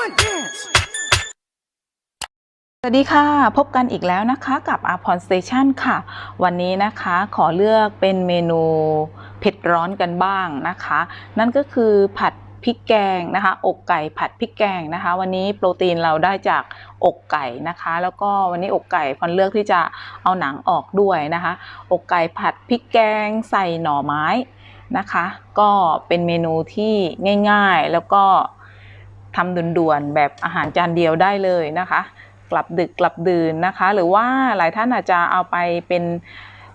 สวัสดีค่ะ พบกันอีกแล้วนะคะกับ a p o n Station ค่ะ วันนี้นะคะขอเลือกเป็นเมนูเผ็ดร้อนกันบ้างนะคะ นั่นก็คือผัดพริกแกงนะคะ อกไก่ผัดพริกแกงนะคะ วันนี้โปรตีนเราได้จากอกไก่นะคะ แล้วก็วันนี้อกไก่พอนเลือกที่จะเอาหนังออกด้วยนะคะ อกไก่ผัดพริกแกงใส่หน่อไม้นะคะ ก็เป็นเมนูที่ง่ายๆ แล้วก็ ทำด่วนๆแบบอาหารจานเดียวได้เลยนะคะ กลับดึกกลับดื่นนะคะ หรือว่าหลายท่านอาจจะเอาไปเป็น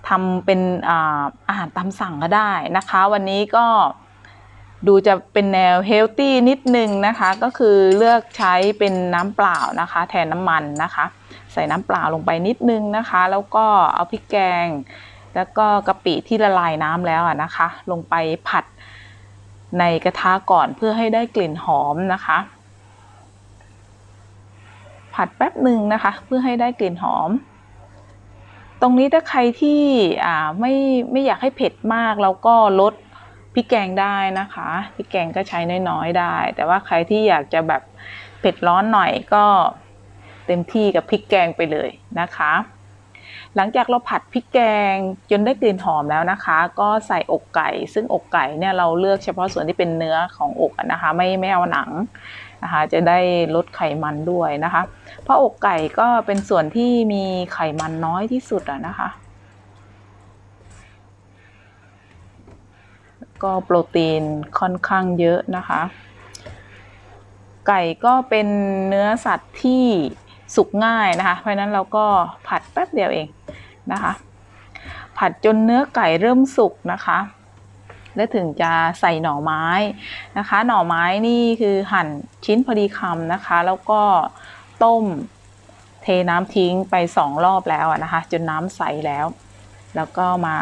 ทำเป็นอาอาหารตามสั่งก็ได้นะคะ วันนี้ก็ดูจะเป็นแนวเฮลตี้นิดนึงนะคะ ก็คือเลือกใช้เป็นน้ำเปล่านะคะ แทนน้ำมันนะคะ ใส่น้ำเปล่าลงไปนิดนึงนะคะ แล้วก็เอาพริกแกง แล้วก็กะปิที่ละลายน้ำแล้วอะนะคะ ลงไปผัด ในกระทะก่อนเพื่อให้ได้กลิ่นหอมนะคะ ผัดแป๊บหนึ่งนะคะ เพื่อให้ได้กลิ่นหอม ตรงนี้ถ้าใครที่อ่าไม่ไม่อยากให้เผ็ดมากแล้วก็ลดพริกแกงได้นะคะพริกแกงก็ใช้น้อยๆได้ แต่ว่าใครที่อยากจะแบบเผ็ดร้อนหน่อยก็เต็มที่กับพริกแกงไปเลยนะคะ หลังจากเราผัดพริกแกงจนได้กลิ่นหอมแล้วนะคะ ก็ใส่อกไก่ ซึ่งอกไก่เนี่ยเราเลือกเฉพาะส่วนที่เป็นเนื้อของอกนะคะ ไม่ไม่เอาหนังนะคะจะได้ลดไขมันด้วยนะคะ เพราะอกไก่ก็เป็นส่วนที่มีไขมันน้อยที่สุดอะนะคะ ก็โปรตีนค่อนข้างเยอะนะคะ ไก่ก็เป็นเนื้อสัตว์ที่ สุกง่ายนะคะ เพราะนั้นเราก็ผัดแป๊บเดียวเองนะคะ ผัดจนเนื้อไก่เริ่มสุกนะคะ แล้วถึงจะใส่หน่อไม้นะคะ หน่อไม้นี่คือหั่นชิ้นพอดีคำนะคะ แล้วก็ต้มเทน้ำทิ้งไปสองรอบแล้วนะคะ จนน้ำใสแล้ว แล้วก็มา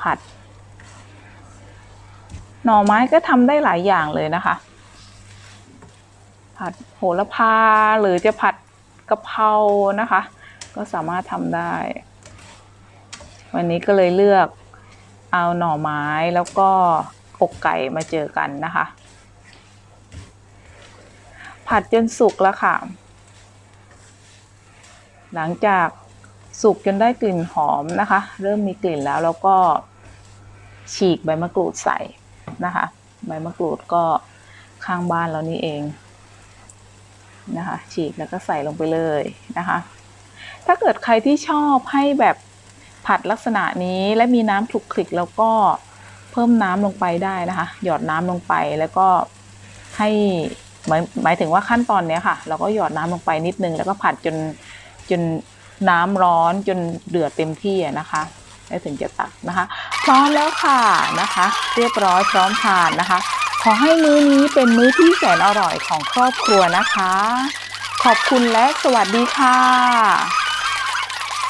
ผัด หน่อไม้ก็ทำได้หลายอย่างเลยนะคะ ผัดโหระพาหรือจะผัด กะเพรานะคะ ก็สามารถทำได้ วันนี้ก็เลยเลือกเอาหน่อไม้แล้วก็อกไก่มาเจอกันนะคะ ผัดจนสุกแล้วค่ะ หลังจากสุกจนได้กลิ่นหอมนะคะ เริ่มมีกลิ่นแล้วแล้วก็ฉีกใบมะกรูดใส่นะคะ ใบมะกรูดก็ข้างบ้านเรานี่เอง นะคะฉีกแล้วก็ใส่ลงไปเลยนะคะ ถ้าเกิดใครที่ชอบให้แบบผัดลักษณะนี้และมีน้ำคลุกคลิกแล้วก็เพิ่มน้ำลงไปได้นะคะ หยอดน้ำลงไปแล้วก็ให้หมายหมายถึงว่าขั้นตอนเนี้ยค่ะ เราก็หยอดน้ำลงไปนิดนึง แล้วก็ผัดจนจนน้ำร้อนจนเดือดเต็มที่นะคะแล้วถึงจะตักนะคะ พร้อมแล้วค่ะนะคะ เรียบร้อยพร้อมทานนะคะ ขอให้มื้อนี้เป็นมื้อที่แสนอร่อยของครอบครัวนะคะ ขอบคุณและสวัสดีค่ะ